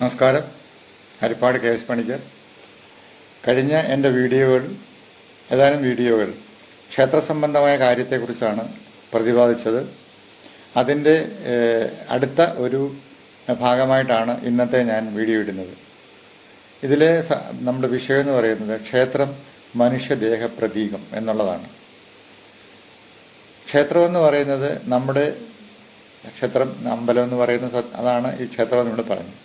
നമസ്കാരം. Harippad K S Panicker. കഴിഞ്ഞ എന്റെ വീഡിയോകൾ ഏതാനും വീഡിയോകൾ ക്ഷേത്ര സംബന്ധമായ കാര്യത്തെക്കുറിച്ചാണ് പ്രതിപാദിച്ചത്. അതിന്റെ അടുത്ത ഒരു ഭാഗമായിട്ടാണ് ഇന്നത്തെ ഞാൻ വീഡിയോ ഇടുന്നത്. ഇതിലെ നമ്മുടെ വിഷയം എന്ന് പറയുന്നത് ക്ഷേത്രം മനുഷ്യദേഹ പ്രതീകം എന്നുള്ളതാണ്. ക്ഷേത്രം എന്ന് പറയുന്നത് നമ്മുടെ ക്ഷേത്രം അമ്പലം എന്ന് പറയുന്ന അതാണ് ഈ ക്ഷേത്രം എന്ന് പറഞ്ഞത്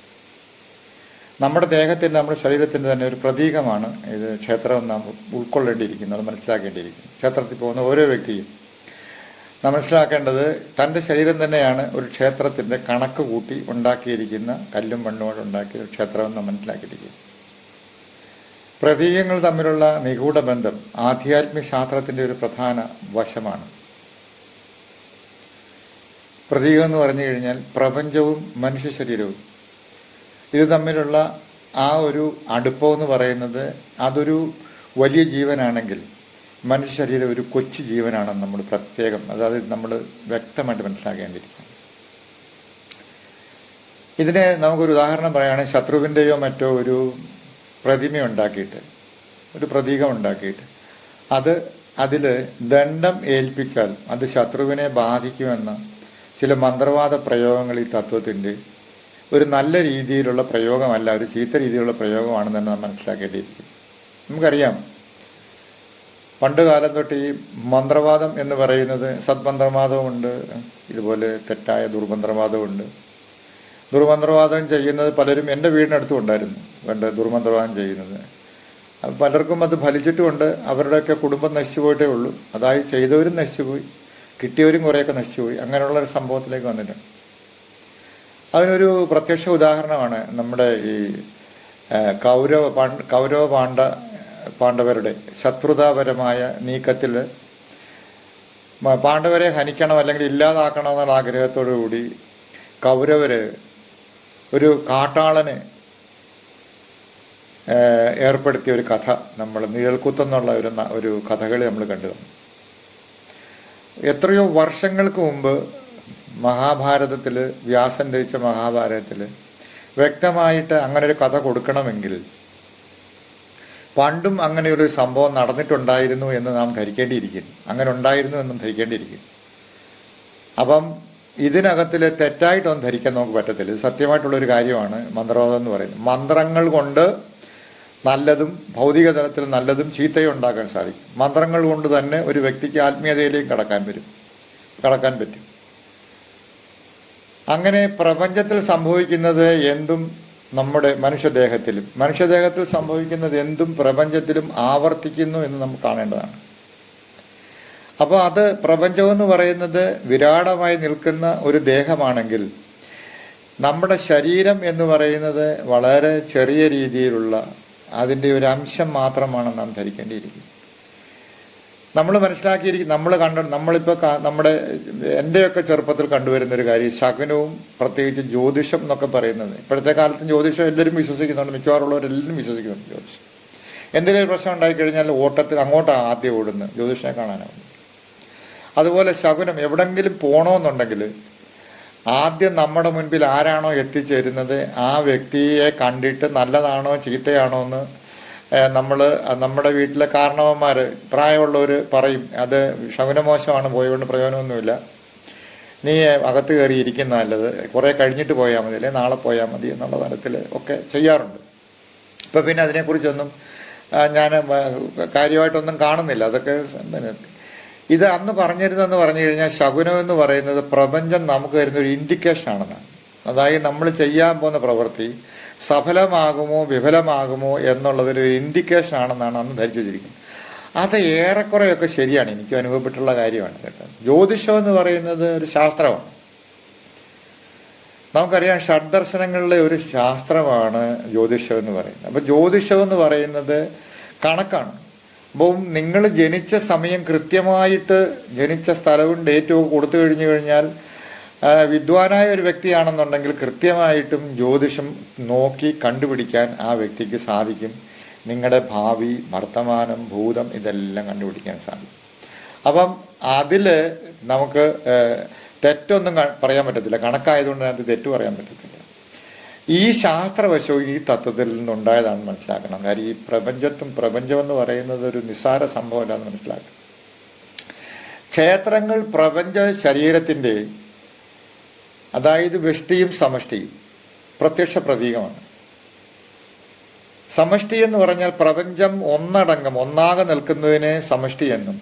നമ്മുടെ ദേഹത്തിന്റെ നമ്മുടെ ശരീരത്തിന്റെ തന്നെ ഒരു പ്രതീകമാണ് ഇത് ക്ഷേത്രം നാം ഉൾക്കൊള്ളേണ്ടിയിരിക്കുന്നത് മനസ്സിലാക്കേണ്ടിയിരിക്കുന്നു ക്ഷേത്രത്തിൽ പോകുന്ന ഓരോ വ്യക്തിയും നാം മനസ്സിലാക്കേണ്ടത് തന്റെ ശരീരം തന്നെയാണ് ഒരു ക്ഷേത്രത്തിന്റെ കണക്ക് കൂട്ടി ഉണ്ടാക്കിയിരിക്കുന്ന കല്ലും മണ്ണും കൊണ്ട് ഉണ്ടാക്കിയ ഒരു ക്ഷേത്രമെന്ന് മനസ്സിലാക്കിയിരിക്കുന്നു. പ്രതീകങ്ങൾ തമ്മിലുള്ള നിഗൂഢ ബന്ധം ആധ്യാത്മിക ശാസ്ത്രത്തിന്റെ ഒരു പ്രധാന വശമാണ്. പ്രതീകം എന്ന് പറഞ്ഞു കഴിഞ്ഞാൽ പ്രപഞ്ചവും മനുഷ്യ ശരീരവും. ഇത് തമ്മിലുള്ള ആ ഒരു അടുപ്പം എന്ന് പറയുന്നത് അതൊരു വലിയ ജീവനാണെങ്കിൽ മനുഷ്യ ശരീരം ഒരു കൊച്ചു ജീവനാണെന്ന് നമ്മൾ പ്രത്യേകം അതായത് നമ്മൾ വ്യക്തമായിട്ട് മനസ്സിലാക്കേണ്ടിയിരിക്കുന്നു. ഇതിന് നമുക്കൊരു ഉദാഹരണം പറയുകയാണെങ്കിൽ ശത്രുവിന്റെയോ മറ്റോ ഒരു പ്രതിമ ഉണ്ടാക്കിയിട്ട് ഒരു പ്രതീകം ഉണ്ടാക്കിയിട്ട് അത് അതിൽ ദണ്ഡം ഏൽപ്പിച്ചാൽ അത് ശത്രുവിനെ ബാധിക്കുമെന്ന് ചില മന്ത്രവാദ പ്രയോഗങ്ങൾ ഈ തത്വത്തിന്റെ ഒരു നല്ല രീതിയിലുള്ള പ്രയോഗമല്ല ഒരു ചീത്ത രീതിയിലുള്ള പ്രയോഗമാണെന്ന് തന്നെ നാം മനസ്സിലാക്കേണ്ടിയിരിക്കും. നമുക്കറിയാം പണ്ട് കാലം തൊട്ട് ഈ മന്ത്രവാദം എന്ന് പറയുന്നത് സദ്മന്ത്രവാദമുണ്ട് ഇതുപോലെ തെറ്റായ ദുർമന്ത്രവാദമുണ്ട് ദുർമന്ത്രവാദം ചെയ്യുന്നത് പലരും എന്റെ വീടിനടുത്തും ഉണ്ടായിരുന്നു പണ്ട് ദുർമന്ത്രവാദം ചെയ്യുന്നത്. പലർക്കും അത് ഫലിച്ചിട്ടുമുണ്ട് അവരുടെയൊക്കെ കുടുംബം നശിച്ചു പോയിട്ടേ ഉള്ളൂ. അതായത് ചെയ്തവരും നശിച്ചുപോയി കിട്ടിയവരും കുറേയൊക്കെ നശിച്ചുപോയി അങ്ങനെയുള്ള ഒരു സംഭവത്തിലേക്ക് വന്നിട്ടുണ്ട്. അതിനൊരു പ്രത്യക്ഷ ഉദാഹരണമാണ് നമ്മുടെ ഈ കൗരവ പാണ്ഡ കൗരവ പാണ്ഡ പാണ്ഡവരുടെ ശത്രുതാപരമായ നീക്കത്തിൽ പാണ്ഡവരെ ഹനിക്കണം അല്ലെങ്കിൽ ഇല്ലാതാക്കണം എന്നുള്ള ആഗ്രഹത്തോടു കൂടി കൗരവര് ഒരു കാട്ടാളന് ഏർപ്പെടുത്തിയ ഒരു കഥ നമ്മൾ നിഴൽക്കുത്തെന്നുള്ള ഒരു ഒരു കഥകളി നമ്മൾ കണ്ടു. എത്രയോ വർഷങ്ങൾക്ക് മുമ്പ് മഹാഭാരതത്തിൽ വ്യാസൻ രചിച്ച മഹാഭാരതത്തിൽ വ്യക്തമായിട്ട് അങ്ങനെ ഒരു കഥ കൊടുക്കണമെങ്കിൽ പണ്ടും അങ്ങനെയൊരു സംഭവം നടന്നിട്ടുണ്ടായിരുന്നു എന്ന് നാം ധരിക്കേണ്ടിയിരിക്കുന്നു. അങ്ങനെ ഉണ്ടായിരുന്നു എന്നും ധരിക്കേണ്ടിയിരിക്കുന്നു. അപ്പം ഇതിനകത്തിൽ തെറ്റായിട്ടൊന്നും ധരിക്കാൻ നമുക്ക് പറ്റത്തില്ല. ഇത് സത്യമായിട്ടുള്ളൊരു കാര്യമാണ് മന്ത്രവാദം എന്ന് പറയുന്നത്. മന്ത്രങ്ങൾ കൊണ്ട് നല്ലതും ഭൗതിക തലത്തിൽ നല്ലതും ചീത്തയും ഉണ്ടാക്കാൻ സാധിക്കും. മന്ത്രങ്ങൾ കൊണ്ട് തന്നെ ഒരു വ്യക്തിക്ക് ആത്മീയതയിലേക്ക് കടക്കാൻ വരും. കടക്കാൻ പറ്റും. അങ്ങനെ പ്രപഞ്ചത്തിൽ സംഭവിക്കുന്നത് എന്തും നമ്മുടെ മനുഷ്യദേഹത്തിലും മനുഷ്യദേഹത്തിൽ സംഭവിക്കുന്നത് എന്തും പ്രപഞ്ചത്തിലും ആവർത്തിക്കുന്നു എന്ന് നമുക്ക് കാണേണ്ടതാണ്. അപ്പോൾ അത് പ്രപഞ്ചമെന്ന് പറയുന്നത് വിരാടമായി നിൽക്കുന്ന ഒരു ദേഹമാണെങ്കിൽ നമ്മുടെ ശരീരം എന്ന് പറയുന്നത് വളരെ ചെറിയ രീതിയിലുള്ള അതിന്റെ ഒരു അംശം മാത്രമാണ് നാം ധരിക്കേണ്ടിയിരിക്കുന്നത്. നമ്മൾ മനസ്സിലാക്കിയിരിക്കും നമ്മൾ കണ്ട നമ്മളിപ്പോൾ നമ്മുടെ എന്റെയൊക്കെ ചെറുപ്പത്തിൽ കണ്ടുവരുന്ന ഒരു കാര്യം ശകുനവും പ്രത്യേകിച്ച് ജ്യോതിഷം എന്നൊക്കെ പറയുന്നത്. ഇപ്പോഴത്തെ കാലത്ത് ജ്യോതിഷം എല്ലാവരും വിശ്വസിക്കുന്നുണ്ട്. മിക്കവാറുള്ളവരെല്ലാം വിശ്വസിക്കുന്നുണ്ട് ജ്യോതിഷം. എന്തെങ്കിലും പ്രശ്നം ഉണ്ടായിക്കഴിഞ്ഞാൽ ഓട്ടത്തിൽ അങ്ങോട്ടാണ് ആദ്യം ഓടുന്നത് ജ്യോതിഷനെ കാണാനാണ്. അതുപോലെ ശകുനം എവിടെങ്കിലും പോകണമെന്നുണ്ടെങ്കിൽ ആദ്യം നമ്മുടെ മുൻപിൽ ആരാണോ എത്തിച്ചേരുന്നത് ആ വ്യക്തിയെ കണ്ടിട്ട് നല്ലതാണോ ചീത്തയാണോ എന്ന് നമ്മൾ നമ്മുടെ വീട്ടിലെ കാരണവന്മാർ പ്രായമുള്ളവർ പറയും അത് ശകുനമോശമാണ് പോയതുകൊണ്ട് പ്രയോജനമൊന്നുമില്ല. നീ അകത്ത് കയറി ഇരിക്കുന്ന നല്ലത്. കുറേ കഴിഞ്ഞിട്ട് പോയാൽ മതി അല്ലെ? നാളെ പോയാൽ മതി എന്നുള്ള തരത്തിൽ ഒക്കെ ചെയ്യാറുണ്ട്. ഇപ്പം പിന്നെ അതിനെക്കുറിച്ചൊന്നും ഞാൻ കാര്യമായിട്ടൊന്നും കാണുന്നില്ല. അതൊക്കെ പിന്നെ ഇത് അന്ന് പറഞ്ഞിരുന്നെന്ന് പറഞ്ഞു കഴിഞ്ഞാൽ ശകുനം എന്ന് പറയുന്നത് പ്രപഞ്ചം നമുക്ക് തരുന്ന ഒരു ഇൻഡിക്കേഷൻ ആണെന്നാണ്. അതായത് നമ്മൾ ചെയ്യാൻ പോകുന്ന പ്രവൃത്തി സഫലമാകുമോ വിഫലമാകുമോ എന്നുള്ളതിൽ ഒരു ഇൻഡിക്കേഷൻ ആണെന്നാണ് അന്ന് ധരിച്ചു വെച്ചിരിക്കുന്നത്. അത് ഏറെക്കുറെയൊക്കെ ശരിയാണ്. എനിക്ക് അനുഭവപ്പെട്ടുള്ള കാര്യമാണ് കേട്ടോ. ജ്യോതിഷം എന്ന് പറയുന്നത് ഒരു ശാസ്ത്രമാണ്. നമുക്കറിയാം ഷഡ്ദർശനങ്ങളിലെ ഒരു ശാസ്ത്രമാണ് ജ്യോതിഷം എന്ന് പറയുന്നത്. അപ്പം ജ്യോതിഷം എന്ന് പറയുന്നത് കണക്കാണ്. അപ്പം നിങ്ങൾ ജനിച്ച സമയം കൃത്യമായിട്ട് ജനിച്ച സ്ഥലവും ഡേറ്റും ഒക്കെ കൊടുത്തു കഴിഞ്ഞു കഴിഞ്ഞാൽ വിദ്വാനായ ഒരു വ്യക്തിയാണെന്നുണ്ടെങ്കിൽ കൃത്യമായിട്ടും ജ്യോതിഷം നോക്കി കണ്ടുപിടിക്കാൻ ആ വ്യക്തിക്ക് സാധിക്കും. നിങ്ങളുടെ ഭാവി വർത്തമാനം ഭൂതം ഇതെല്ലാം കണ്ടുപിടിക്കാൻ സാധിക്കും. അപ്പം അതിൽ നമുക്ക് തെറ്റൊന്നും പറയാൻ പറ്റത്തില്ല. കണക്കായതുകൊണ്ട് അതിനകത്ത് തെറ്റ് പറയാൻ പറ്റത്തില്ല. ഈ ശാസ്ത്രവശവും ഈ തത്വത്തിൽ നിന്നുണ്ടായതാണ് മനസ്സിലാക്കണം. കാര്യം ഈ പ്രപഞ്ചത്തും പ്രപഞ്ചം എന്ന് പറയുന്നത് ഒരു നിസ്സാര സംഭവമല്ലാന്ന് മനസ്സിലാക്കണം. ക്ഷേത്രങ്ങൾ പ്രപഞ്ച ശരീരത്തിന്റെ അതായത് വ്യഷ്ടിയും സമഷ്ടിയും. പ്രത്യക്ഷ പ്രതീകമാണ്. സമഷ്ടി എന്ന് പറഞ്ഞാൽ പ്രപഞ്ചം ഒന്നടങ്കം ഒന്നാകെ നിൽക്കുന്നതിനെ സമഷ്ടി എന്നും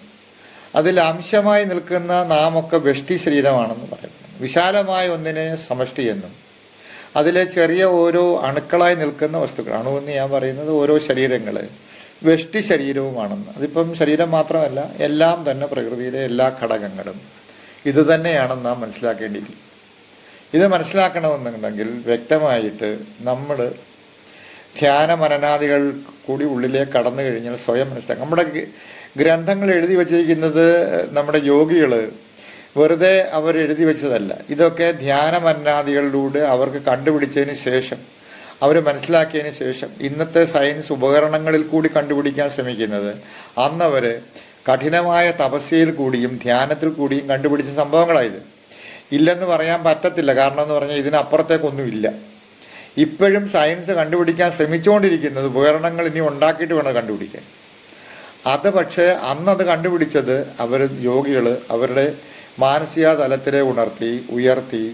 അതിൽ അംശമായി നിൽക്കുന്ന നാമൊക്കെ വ്യഷ്ടി ശരീരമാണെന്ന് പറയുന്നു. വിശാലമായ ഒന്നിനെ സമഷ്ടി എന്നും അതിലെ ചെറിയ ഓരോ അണുക്കളായി നിൽക്കുന്ന വസ്തുക്കൾ അണു എന്ന് ഞാൻ പറയുന്നത് ഓരോ ശരീരങ്ങൾ വെഷ്ടി ശരീരവുമാണെന്ന്. അതിപ്പം ശരീരം മാത്രമല്ല എല്ലാം തന്നെ പ്രകൃതിയിലെ എല്ലാ ഘടകങ്ങളും. ഇത് തന്നെയാണെന്ന് നാം മനസ്സിലാക്കേണ്ടിയിരിക്കും ഇത് മനസ്സിലാക്കണമെന്നുണ്ടെങ്കിൽ വ്യക്തമായിട്ട് നമ്മൾ ധ്യാന മനനാദികൾ കൂടി ഉള്ളിലേക്ക് കടന്നു കഴിഞ്ഞാൽ സ്വയം മനസ്സിലാക്കാം നമ്മുടെ ഗ്രന്ഥങ്ങൾ എഴുതി വച്ചിരിക്കുന്നത് നമ്മുടെ യോഗികൾ വെറുതെ അവർ എഴുതി വെച്ചതല്ല. ഇതൊക്കെ ധ്യാന മനനാദികളിലൂടെ അവർക്ക് കണ്ടുപിടിച്ചതിന് ശേഷം അവർ മനസ്സിലാക്കിയതിന് ശേഷം ഇന്നത്തെ സയൻസ് ഉപകരണങ്ങളിൽ കൂടി കണ്ടുപിടിക്കാൻ ശ്രമിക്കുന്നത് അന്നവർ കഠിനമായ തപസ്യയിൽ കൂടിയും ധ്യാനത്തിൽ കൂടിയും കണ്ടുപിടിച്ച സംഭവങ്ങളായത് ഇല്ലെന്ന് പറയാൻ പറ്റത്തില്ല. കാരണം എന്ന് പറഞ്ഞാൽ ഇതിനപ്പുറത്തേക്കൊന്നും ഇല്ല ഇപ്പോഴും സയൻസ് കണ്ടുപിടിക്കാൻ ശ്രമിച്ചുകൊണ്ടിരിക്കുന്നത് ഉപകരണങ്ങൾ ഇനി ഉണ്ടാക്കിയിട്ട് വേണം കണ്ടുപിടിക്കാൻ. അത് പക്ഷേ അന്നത് കണ്ടുപിടിച്ചത് അവർ യോഗികൾ അവരുടെ മാനസിക തലത്തിലെ ഉണർത്തി ഉയർത്തി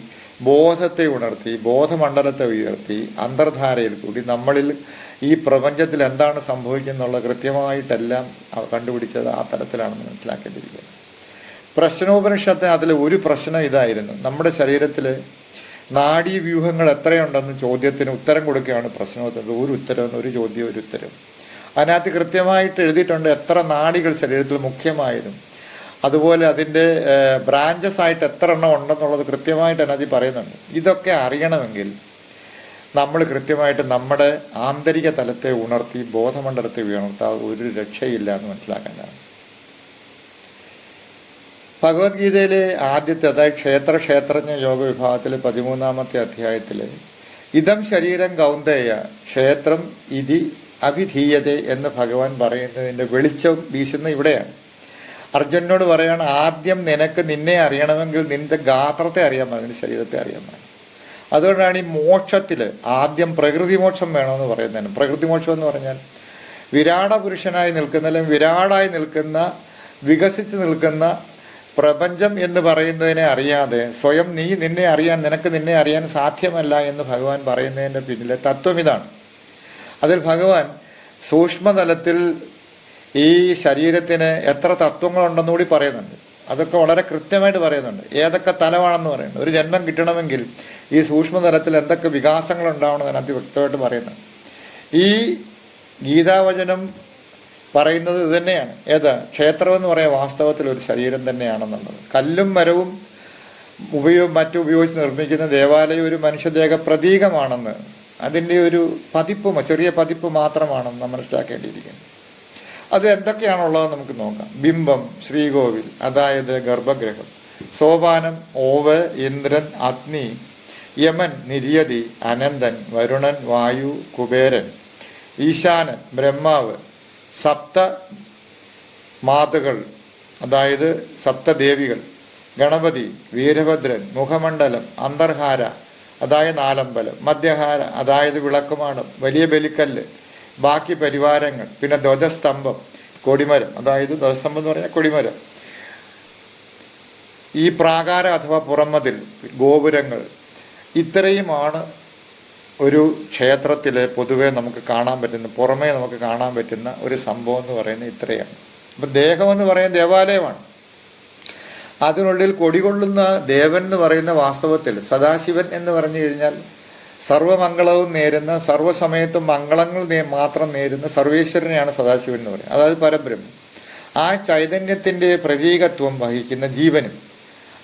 ബോധത്തെ ഉണർത്തി ബോധമണ്ഡലത്തെ ഉയർത്തി അന്തർധാരയിൽ കൂടി നമ്മളിൽ ഈ പ്രപഞ്ചത്തിൽ എന്താണ് സംഭവിക്കുന്നുള്ള കൃത്യമായിട്ടെല്ലാം കണ്ടുപിടിച്ചത് ആ തലത്തിലാണെന്ന് മനസ്സിലാക്കേണ്ടിയിരിക്കുന്നത് പ്രശ്നോപനിഷത്തിന് അതിൽ ഒരു പ്രശ്നം ഇതായിരുന്നു. നമ്മുടെ ശരീരത്തിൽ നാഡീവ്യൂഹങ്ങൾ എത്രയുണ്ടെന്ന് ചോദ്യത്തിന് ഉത്തരം കൊടുക്കുകയാണ് പ്രശ്നോത്തരം ഒരു ഉത്തരം ഒരു ചോദ്യം ഒരു ഉത്തരം. അതിനകത്ത് കൃത്യമായിട്ട് എഴുതിയിട്ടുണ്ട് എത്ര നാഡികൾ ശരീരത്തിൽ മുഖ്യമായതും. അതുപോലെ അതിന്റെ ബ്രാഞ്ചസ് ആയിട്ട് എത്ര എണ്ണം ഉണ്ടെന്നുള്ളത് കൃത്യമായിട്ട് അതിനകത്ത് പറയുന്നുണ്ട്. ഇതൊക്കെ അറിയണമെങ്കിൽ നമ്മൾ കൃത്യമായിട്ട് നമ്മുടെ ആന്തരിക തലത്തെ ഉണർത്തി ബോധമണ്ഡലത്തെ ഉയർത്താൽ ഒരു രക്ഷയില്ല എന്ന് മനസ്സിലാക്കേണ്ടതാണ്. ഭഗവത്ഗീതയിലെ ആദ്യത്തെ അതായത് ക്ഷേത്ര ക്ഷേത്രജ്ഞ യോഗ വിഭാഗത്തിലെ പതിമൂന്നാമത്തെ അധ്യായത്തിൽ ഇതം ശരീരം കൗന്ദേയ ക്ഷേത്രം ഇതി അഭിധീയത എന്ന് ഭഗവാൻ പറയുന്നതിന്റെ വെളിച്ചം വീശുന്ന ഇവിടെയാണ്. അർജുനോട് പറയാണ് ആദ്യം നിനക്ക് നിന്നെ അറിയണമെങ്കിൽ നിന്റെ ഗാത്രത്തെ അറിയാൻ നിന്റെ ശരീരത്തെ അറിയാൻ അതുകൊണ്ടാണ് ഈ മോക്ഷത്തിൽ ആദ്യം പ്രകൃതി മോക്ഷം വേണമെന്ന് പറയുന്നതിന് പ്രകൃതി മോക്ഷം എന്ന് പറഞ്ഞാൽ വിരാട പുരുഷനായി നിൽക്കുന്ന അല്ലെങ്കിൽ വിരാടായി നിൽക്കുന്ന വികസിച്ച് നിൽക്കുന്ന പ്രപഞ്ചം എന്ന് പറയുന്നതിനെ അറിയാതെ സ്വയം നീ നിന്നെ അറിയാൻ നിനക്ക് നിന്നെ അറിയാൻ സാധ്യമല്ല എന്ന് ഭഗവാൻ പറയുന്നതിന്റെ പിന്നിലെ തത്വം ഇതാണ്. അതിൽ ഭഗവാൻ സൂക്ഷ്മതലത്തിൽ ഈ ശരീരത്തിന് എത്ര തത്വങ്ങളുണ്ടെന്ന് കൂടി പറയുന്നുണ്ട്. അതൊക്കെ വളരെ കൃത്യമായിട്ട് പറയുന്നുണ്ട്. ഏതൊക്കെ തലമാണെന്ന് പറയുന്നുണ്ട്. ഒരു ജന്മം കിട്ടണമെങ്കിൽ ഈ സൂക്ഷ്മതലത്തിൽ എന്തൊക്കെ വികാസങ്ങൾ ഉണ്ടാവണം അതിനകത്ത് വ്യക്തമായിട്ട് പറയുന്നുണ്ട്. ഈ ഗീതാവചനം പറയുന്നത് ഇത് തന്നെയാണ്. ഏത്? ക്ഷേത്രം എന്ന് പറയാൻ വാസ്തവത്തിൽ ഒരു ശരീരം തന്നെയാണെന്നുള്ളത്. കല്ലും മരവും ഉപയോഗം മറ്റും ഉപയോഗിച്ച് നിർമ്മിക്കുന്ന ദേവാലയം ഒരു മനുഷ്യദേഹ പ്രതീകമാണെന്ന് അതിന്റെ ഒരു പതിപ്പ് ചെറിയ പതിപ്പ് മാത്രമാണെന്ന് മനസ്സിലാക്കേണ്ടിയിരിക്കുന്നു അത് എന്തൊക്കെയാണുള്ളത് നമുക്ക് നോക്കാം. ബിംബം ശ്രീകോവിൽ അതായത് ഗർഭഗ്രഹം സോപാനം ഓവ് ഇന്ദ്രൻ അഗ്നി യമൻ നിര്യതി അനന്തൻ വരുണൻ വായു കുബേരൻ ഈശാനൻ ബ്രഹ്മാവ് സപ്ത മാതകൾ അതായത് സപ്തദേവികൾ ഗണപതി വീരഭദ്രൻ മുഖമണ്ഡലം അന്തർഹാര അതായത് നാലമ്പലം മധ്യഹാര അതായത് വിളക്കുമാടം വലിയ ബലിക്കല്ല് ബാക്കി പരിവാരങ്ങൾ പിന്നെ ധ്വജസ്തംഭം കൊടിമരം അതായത് ധ്വജസ്തംഭം എന്ന് പറഞ്ഞാൽ കൊടിമരം. ഈ പ്രാകാരം അഥവാ പുറമതിൽ ഗോപുരങ്ങൾ ഇത്രയുമാണ് ഒരു ക്ഷേത്രത്തിൽ പൊതുവെ നമുക്ക് കാണാൻ പറ്റുന്ന പുറമേ നമുക്ക് കാണാൻ പറ്റുന്ന ഒരു സംഭവം എന്ന് പറയുന്നത് ഇത്രയാണ്. അപ്പം ദേഹമെന്ന് എന്ന് പറയുന്നത് ദേവാലയമാണ്. അതിനുള്ളിൽ കൊടികൊള്ളുന്ന ദേവൻ എന്ന് പറയുന്ന വാസ്തവത്തിൽ സദാശിവൻ എന്ന് പറഞ്ഞു കഴിഞ്ഞാൽ സർവമംഗളവും നേരുന്ന സർവസമയത്തും മംഗളങ്ങൾ മാത്രം നേരുന്ന സർവേശ്വരനെയാണ് സദാശിവൻ എന്ന് പറയുന്നത്. അതായത് പരബ്രഹ്മം ആ ചൈതന്യത്തിന്റെ പ്രതീകത്വം വഹിക്കുന്ന ജീവനും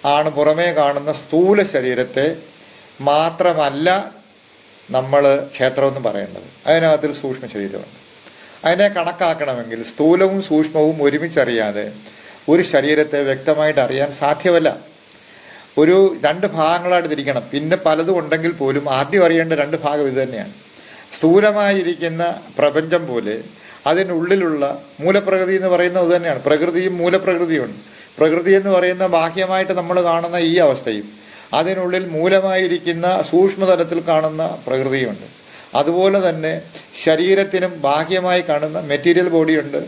ആണ് പുറമേ കാണുന്ന സ്ഥൂല ശരീരത്തെ മാത്രമല്ല നമ്മൾ ക്ഷേത്രമെന്ന് പറയേണ്ടത് അതിനകത്തിൽ സൂക്ഷ്മ ശരീരമുണ്ട് അതിനെ കണക്കാക്കണമെങ്കിൽ സ്ഥൂലവും സൂക്ഷ്മവും ഒരുമിച്ചറിയാതെ ഒരു ശരീരത്തെ വ്യക്തമായിട്ട് അറിയാൻ സാധ്യമല്ല. ഒരു രണ്ട് ഭാഗങ്ങളായിട്ട് തിരിക്കണം. പിന്നെ പലതും ഉണ്ടെങ്കിൽ പോലും ആദ്യം അറിയേണ്ട രണ്ട് ഭാഗം ഇത് തന്നെയാണ്. സ്ഥൂലമായിരിക്കുന്ന പ്രപഞ്ചം പോലെ അതിനുള്ളിലുള്ള മൂലപ്രകൃതി എന്ന് പറയുന്നത് തന്നെയാണ്. പ്രകൃതിയും മൂലപ്രകൃതിയുണ്ട്. പ്രകൃതി എന്ന് പറയുന്ന ബാഹ്യമായിട്ട് നമ്മൾ കാണുന്ന ഈ അവസ്ഥയും. അതിനുള്ളിൽ മൂലമായിരിക്കുന്ന സൂക്ഷ്മതലത്തിൽ കാണുന്ന പ്രകൃതിയുണ്ട്. അതുപോലെ തന്നെ ശരീരത്തിനും ബാഹ്യമായി കാണുന്ന മെറ്റീരിയൽ ബോഡിയുണ്ട്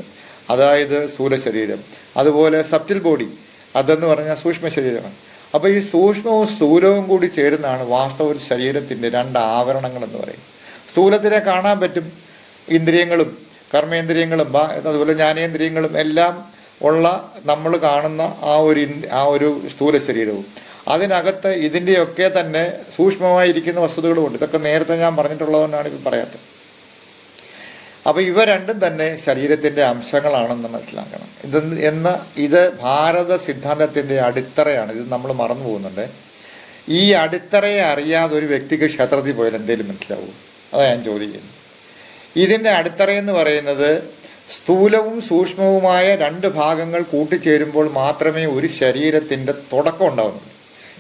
അതായത് സ്ഥൂല ശരീരം അതുപോലെ സബ്റ്റിൽ ബോഡി അതെന്ന് പറഞ്ഞാൽ സൂക്ഷ്മ ശരീരമാണ് അപ്പോൾ ഈ സൂക്ഷ്മവും സ്ഥൂലവും കൂടി ചേരുന്നതാണ് വാസ്തവ ശരീരത്തിന്റെ രണ്ട് ആവരണങ്ങൾ എന്ന് പറയും സ്ഥൂലത്തിനെ കാണാൻ പറ്റും ഇന്ദ്രിയങ്ങളും കർമ്മേന്ദ്രിയങ്ങളും അതുപോലെ ജ്ഞാനേന്ദ്രിയങ്ങളും എല്ലാം ഉള്ള നമ്മൾ കാണുന്ന ആ ഒരു ആ ഒരു സ്ഥൂല ശരീരവും അതിനകത്ത് ഇതിന്റെയൊക്കെ തന്നെ സൂക്ഷ്മമായിരിക്കുന്ന വസ്തുതകളുമുണ്ട്. ഇതൊക്കെ നേരത്തെ ഞാൻ പറഞ്ഞിട്ടുള്ളതുകൊണ്ടാണ് ഇത് പറയാത്തത്. അപ്പോൾ ഇവ രണ്ടും തന്നെ ശരീരത്തിന്റെ അംശങ്ങളാണെന്ന് മനസ്സിലാക്കണം. ഇത് എന്ന ഇത് ഭാരത സിദ്ധാന്തത്തിന്റെ അടിത്തറയാണ്. ഇത് നമ്മൾ മറന്നു പോകുന്നുണ്ട്. ഈ അടിത്തറയെ അറിയാതെ ഒരു വ്യക്തിക്ക് ക്ഷേത്രത്തിൽ പോയാൽ എന്തെങ്കിലും മനസ്സിലാവും. അതാ ഞാൻ ചോദിക്കുന്നത്. ഇതിന്റെ അടിത്തറയെന്ന് പറയുന്നത് സ്ഥൂലവും സൂക്ഷ്മവുമായ രണ്ട് ഭാഗങ്ങൾ കൂട്ടിച്ചേരുമ്പോൾ മാത്രമേ ഒരു ശരീരത്തിന്റെ തുടക്കം ഉണ്ടാകുന്നുള്ളൂ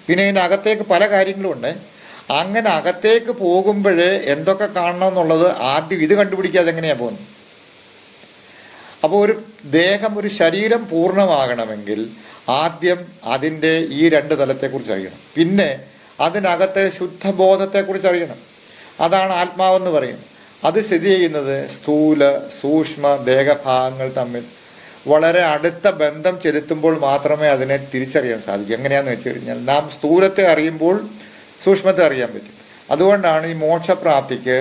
പിന്നെ ഇതിന്റെ അകത്തേക്ക് പല കാര്യങ്ങളും ഉണ്ട്. അങ്ങനെ അകത്തേക്ക് പോകുമ്പോൾ എന്തൊക്കെ കാണണം എന്നുള്ളത് ആദ്യം ഇത് കണ്ടുപിടിക്കാതെ എങ്ങനെയാണ് പോകുന്നത്? അപ്പോൾ ഒരു ദേഹം ഒരു ശരീരം പൂർണമാകണമെങ്കിൽ ആദ്യം അതിന്റെ ഈ രണ്ട് തലത്തെക്കുറിച്ച് അറിയണം. പിന്നെ അതിനകത്തെ ശുദ്ധബോധത്തെക്കുറിച്ച് അറിയണം. അതാണ് ആത്മാവെന്ന് പറയുന്നത്. അത് സ്ഥിതി ചെയ്യുന്നത് സ്ഥൂല സൂക്ഷ്മ ദേഹഭാഗങ്ങൾ തമ്മിൽ. വളരെ അടുത്ത ബന്ധം ചെലുത്തുമ്പോൾ മാത്രമേ അതിനെ തിരിച്ചറിയാൻ സാധിക്കൂ. എങ്ങനെയാന്ന് വെച്ച് കഴിഞ്ഞാൽ നാം സ്ഥൂലത്തെ അറിയുമ്പോൾ സൂക്ഷ്മത്തെ അറിയാൻ പറ്റും. അതുകൊണ്ടാണ് ഈ മോക്ഷപ്രാപ്തിക്ക്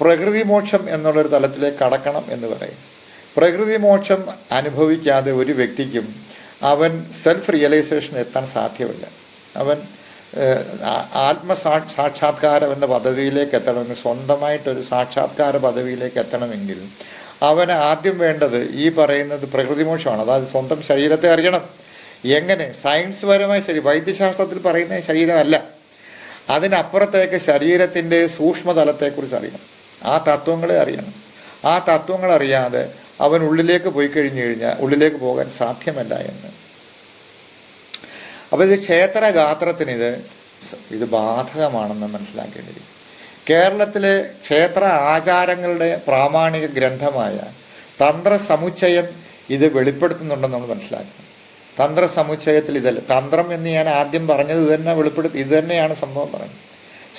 പ്രകൃതി മോക്ഷം എന്നുള്ളൊരു തലത്തിലേക്ക് കടക്കണം എന്ന് പറയും പ്രകൃതി മോക്ഷം അനുഭവിക്കാതെ ഒരു വ്യക്തിക്കും അവൻ സെൽഫ് റിയലൈസേഷൻ എത്താൻ സാധ്യമല്ല. അവൻ ആത്മ സാക്ഷാത്കാരം എന്ന പദവിയിലേക്ക് എത്തണമെങ്കിൽ സ്വന്തമായിട്ടൊരു സാക്ഷാത്കാര പദവിയിലേക്ക് എത്തണമെങ്കിൽ അവന് ആദ്യം വേണ്ടത് ഈ പറയുന്നത് പ്രകൃതി മോശമാണ്. അതായത് സ്വന്തം ശരീരത്തെ അറിയണം. എങ്ങനെ? സയൻസ് പരമായ ശരി വൈദ്യശാസ്ത്രത്തിൽ പറയുന്ന ശരീരമല്ല. അതിനപ്പുറത്തേക്ക് ശരീരത്തിന്റെ സൂക്ഷ്മതലത്തെക്കുറിച്ച് അറിയണം. ആ തത്വങ്ങളെ അറിയണം. ആ തത്വങ്ങൾ അറിയാതെ അവൻ ഉള്ളിലേക്ക് പോയി കഴിഞ്ഞു കഴിഞ്ഞാൽ ഉള്ളിലേക്ക് പോകാൻ സാധ്യമല്ല എന്ന്. അപ്പോൾ ഇത് ക്ഷേത്രഗാത്രത്തിന് ഇത് ഇത് ബാധകമാണെന്ന് മനസ്സിലാക്കേണ്ടിയിരിക്കും കേരളത്തിലെ ക്ഷേത്ര ആചാരങ്ങളുടെ പ്രാമാണിക ഗ്രന്ഥമായ തന്ത്ര സമുച്ചയം ഇത് വെളിപ്പെടുത്തുന്നുണ്ടെന്ന് നമ്മൾ മനസ്സിലാക്കണം. തന്ത്ര സമുച്ചയത്തിൽ ഇതല്ല തന്ത്രം എന്ന് ഞാൻ ആദ്യം പറഞ്ഞത് ഇത് തന്നെ വെളിപ്പെടുത്തി ഇത് തന്നെയാണ് സംഭവം പറഞ്ഞത്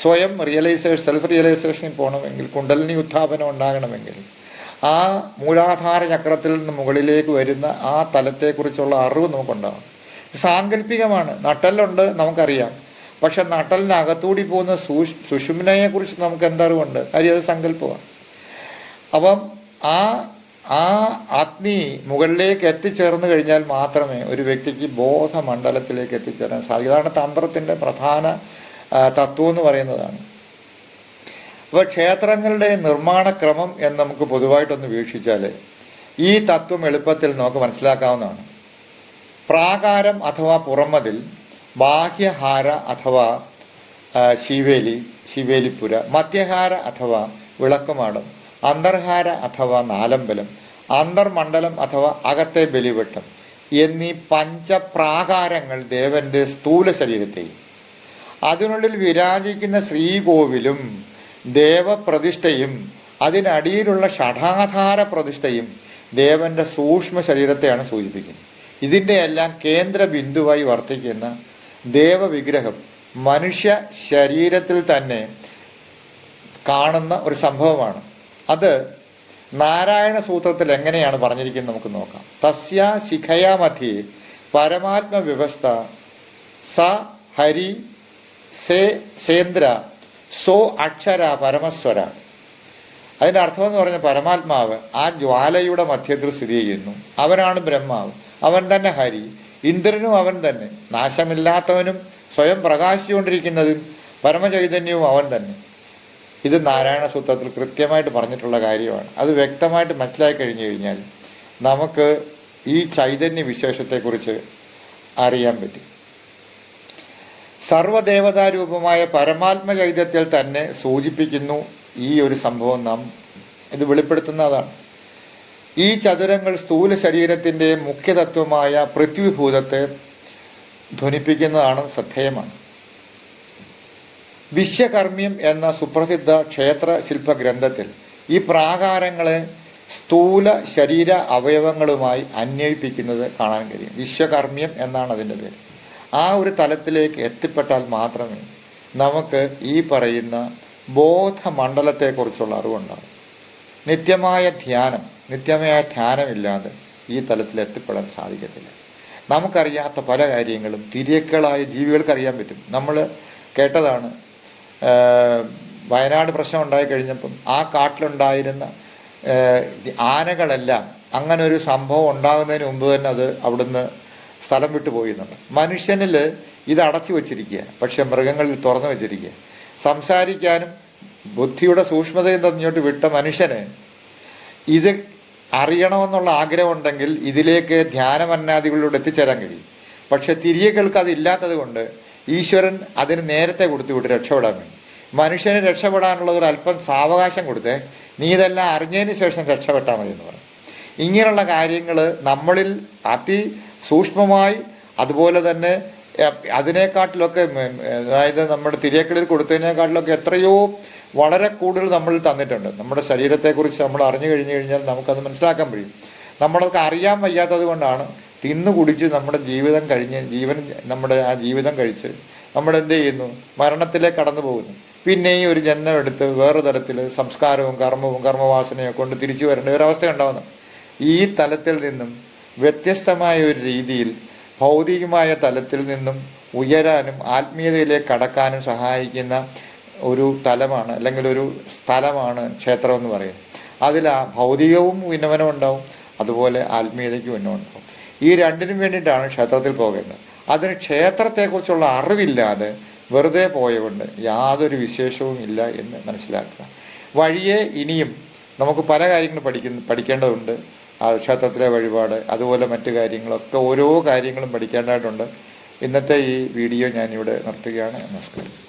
സ്വയം റിയലൈസേഷൻ സെൽഫ് റിയലൈസേഷനിൽ പോകണമെങ്കിൽ കുണ്ടലിനി ഉത്ഥാപനം ഉണ്ടാകണമെങ്കിൽ ആ മൂലാധാര ചക്രത്തിൽ നിന്ന് മുകളിലേക്ക് വരുന്ന ആ തലത്തെക്കുറിച്ചുള്ള അറിവ് നമുക്കുണ്ടാകും സാങ്കല്പികമാണ് നട്ടലുണ്ട് നമുക്കറിയാം. പക്ഷെ നട്ടലിനകത്തൂടി പോകുന്ന സുഷുമിനയെ കുറിച്ച് നമുക്ക് എന്തറിവുണ്ട് കാര്യം അത് സങ്കല്പമാണ്. അപ്പം ആ ആ അഗ്നി മുകളിലേക്ക് എത്തിച്ചേർന്ന് കഴിഞ്ഞാൽ മാത്രമേ ഒരു വ്യക്തിക്ക് ബോധമണ്ഡലത്തിലേക്ക് എത്തിച്ചേരാൻ സാധിക്കൂ അതാണ് തന്ത്രത്തിന്റെ പ്രധാന തത്വം എന്ന് പറയുന്നതാണ്. അപ്പോൾ ക്ഷേത്രങ്ങളുടെ നിർമ്മാണ ക്രമം എന്ന് നമുക്ക് പൊതുവായിട്ടൊന്ന് വീക്ഷിച്ചാൽ ഈ തത്വം എളുപ്പത്തിൽ നമുക്ക് മനസ്സിലാക്കാവുന്നതാണ്. പ്രാകാരം അഥവാ പുറമതിൽ ബാഹ്യഹാര അഥവാ ശിവേലി ശിവേലിപ്പുര മധ്യഹാര അഥവാ വിളക്കുമാടം അന്തർഹാര അഥവാ നാലമ്പലം അന്തർമണ്ഡലം അഥവാ അകത്തെ ബലിവട്ടം എന്നീ പഞ്ചപ്രാകാരങ്ങൾ ദേവന്റെ സ്ഥൂല ശരീരത്തെയും. അതിനുള്ളിൽ വിരാജിക്കുന്ന ശ്രീകോവിലും ദേവപ്രതിഷ്ഠയും അതിനടിയിലുള്ള ഷഠാധാര പ്രതിഷ്ഠയും ദേവന്റെ സൂക്ഷ്മ ശരീരത്തെയാണ് സൂചിപ്പിക്കുന്നത്. ഇതിന്റെ എല്ലാം കേന്ദ്ര ബിന്ദുവായി വർത്തിക്കുന്ന ദേവവിഗ്രഹം മനുഷ്യ ശരീരത്തിൽ തന്നെ കാണുന്ന ഒരു സംഭവമാണ്. അത് നാരായണ സൂത്രത്തിൽ എങ്ങനെയാണ് പറഞ്ഞിരിക്കുന്നത് നമുക്ക് നോക്കാം. തസ്യ ശിഖയാ മധ്യേ പരമാത്മ വ്യവസ്ഥ സ ഹരി സേ സേന്ദ്ര സോ അക്ഷര പരമസ്വര. അതിന്റെ അർത്ഥം എന്ന് പറഞ്ഞ പരമാത്മാവ് ആ ജ്വാലയുടെ മധ്യത്തിൽ സ്ഥിതി ചെയ്യുന്നു. അവനാണ് ബ്രഹ്മാവ്. അവൻ തന്നെ ഹരി. ഇന്ദ്രനും അവൻ തന്നെ. നാശമില്ലാത്തവനും സ്വയം പ്രകാശിച്ചുകൊണ്ടിരിക്കുന്നതും പരമചൈതന്യവും അവൻ തന്നെ. ഇത് നാരായണ സൂത്രത്തിൽ കൃത്യമായിട്ട് പറഞ്ഞിട്ടുള്ള കാര്യമാണ്. അത് വ്യക്തമായിട്ട് മനസ്സിലാക്കി കഴിഞ്ഞു കഴിഞ്ഞാൽ നമുക്ക് ഈ ചൈതന്യ വിശേഷത്തെക്കുറിച്ച് അറിയാൻ പറ്റും. സർവദേവതാരൂപമായ പരമാത്മ ചൈതന്യത്തിൽ തന്നെ സൂചിപ്പിക്കുന്നു ഈ ഒരു സംഭവം നാം. ഇത് വെളിപ്പെടുത്തുന്നതാണ്. ഈ ചതുരങ്ങൾ സ്ഥൂല ശരീരത്തിന്റെ മുഖ്യതത്വമായ പൃഥ്വിഭൂതത്തെ ധ്വനിപ്പിക്കുന്നതാണ് ശ്രദ്ധേയമാണ്. വിശ്വകർമ്മ്യം എന്ന സുപ്രസിദ്ധ ക്ഷേത്ര ശില്പഗ്രന്ഥത്തിൽ ഈ പ്രാകാരങ്ങളെ സ്ഥൂല ശരീര അവയവങ്ങളുമായി അന്വയിപ്പിക്കുന്നത് കാണാൻ കഴിയും. വിശ്വകർമ്മ്യം എന്നാണ് അതിന്റെ പേര്. ആ ഒരു തലത്തിലേക്ക് എത്തിപ്പെട്ടാൽ മാത്രമേ നമുക്ക് ഈ പറയുന്ന ബോധമണ്ഡലത്തെക്കുറിച്ചുള്ള അറിവുണ്ടാകും. നിത്യമായ ധ്യാനം നിത്യമായ ധ്യാനമില്ലാതെ ഈ തലത്തിൽ എത്തിപ്പെടാൻ സാധിക്കത്തില്ല. നമുക്കറിയാത്ത പല കാര്യങ്ങളും തിരിയക്കളായ ജീവികൾക്ക് അറിയാൻ പറ്റും. നമ്മൾ കേട്ടതാണ് വയനാട് പ്രശ്നം ഉണ്ടായി കഴിഞ്ഞപ്പം ആ കാട്ടിലുണ്ടായിരുന്ന ആനകളെല്ലാം അങ്ങനെ ഒരു സംഭവം ഉണ്ടാകുന്നതിന് മുമ്പ് തന്നെ അത് അവിടുന്ന് സ്ഥലം വിട്ടു പോയിരുന്നുണ്ട് മനുഷ്യനിൽ ഇത് അടച്ചു വച്ചിരിക്കുക പക്ഷെ മൃഗങ്ങളിൽ തുറന്നു വച്ചിരിക്കുക സംസാരിക്കാനും ബുദ്ധിയുടെ സൂക്ഷ്മതയും തന്നിട്ട് വിട്ട മനുഷ്യനെ ഇത് അറിയണമെന്നുള്ള ആഗ്രഹമുണ്ടെങ്കിൽ ഇതിലേക്ക് ധ്യാനമന്നാദികളിലൂടെ എത്തിച്ചേരാൻ കഴിയും പക്ഷെ തിരിയകൾക്ക് അതില്ലാത്തത് കൊണ്ട് ഈശ്വരൻ അതിന് നേരത്തെ കൊടുത്തു വിട്ട് രക്ഷപ്പെടാൻ വേണ്ടി. മനുഷ്യന് രക്ഷപ്പെടാനുള്ളത് ഒരു അല്പം സാവകാശം കൊടുത്ത് നീ ഇതെല്ലാം അറിഞ്ഞതിന് ശേഷം രക്ഷപ്പെട്ടാൽ മതി എന്ന് പറയും. ഇങ്ങനെയുള്ള കാര്യങ്ങൾ നമ്മളിൽ അതി സൂക്ഷ്മമായി അതുപോലെ തന്നെ അതിനേക്കാട്ടിലൊക്കെ അതായത് നമ്മുടെ തിരിയക്കളിൽ കൊടുത്തതിനേക്കാട്ടിലൊക്കെ എത്രയോ വളരെ കൂടുതൽ നമ്മൾ തന്നിട്ടുണ്ട്. നമ്മുടെ ശരീരത്തെക്കുറിച്ച് നമ്മൾ അറിഞ്ഞു കഴിഞ്ഞു കഴിഞ്ഞാൽ നമുക്കത് മനസ്സിലാക്കാൻ കഴിയും. നമ്മളൊക്കെ അറിയാൻ വയ്യാത്തത് കൊണ്ടാണ് തിന്നു കുടിച്ച് നമ്മുടെ ജീവിതം കഴിഞ്ഞ് ജീവൻ നമ്മുടെ ആ ജീവിതം കഴിച്ച് നമ്മൾ എന്ത് ചെയ്യുന്നു? മരണത്തിലേക്ക് കടന്നു പോകുന്നു. പിന്നെയും ഒരു ജന്മം എടുത്ത് വേറെ തരത്തിൽ സംസ്കാരവും കർമ്മവും കർമ്മവാസനയും കൊണ്ട് തിരിച്ചു വരേണ്ട ഒരവസ്ഥ ഉണ്ടാവുന്നു. ഈ തലത്തിൽ നിന്നും വ്യത്യസ്തമായ ഒരു രീതിയിൽ ഭൗതികമായ തലത്തിൽ നിന്നും ഉയരാനും ആത്മീയതയിലേക്ക് കടക്കാനും സഹായിക്കുന്ന ഒരു തലമാണ് അല്ലെങ്കിൽ ഒരു സ്ഥലമാണ് ക്ഷേത്രം എന്ന് പറയുന്നത്. അതിൽ ആ ഭൗതികവും ഉന്നമനം ഉണ്ടാവും അതുപോലെ ആത്മീയതയ്ക്കും ഉന്നമനം ഉണ്ടാവും. ഈ രണ്ടിനും വേണ്ടിയിട്ടാണ് ക്ഷേത്രത്തിൽ പോകുന്നത്. അതിന് ക്ഷേത്രത്തെക്കുറിച്ചുള്ള അറിവില്ലാതെ വെറുതെ പോയതുകൊണ്ട് യാതൊരു വിശേഷവും ഇല്ല എന്ന് മനസ്സിലാക്കുക. വഴിയെ ഇനിയും നമുക്ക് പല കാര്യങ്ങൾ പഠിക്കുന്ന പഠിക്കേണ്ടതുണ്ട്. ആ ക്ഷേത്രത്തിലെ വഴിപാട് അതുപോലെ മറ്റു കാര്യങ്ങളൊക്കെ ഓരോ കാര്യങ്ങളും പഠിക്കേണ്ടതായിട്ടുണ്ട്. ഇന്നത്തെ ഈ വീഡിയോ ഞാനിവിടെ നിർത്തുകയാണ്. നമസ്കാരം.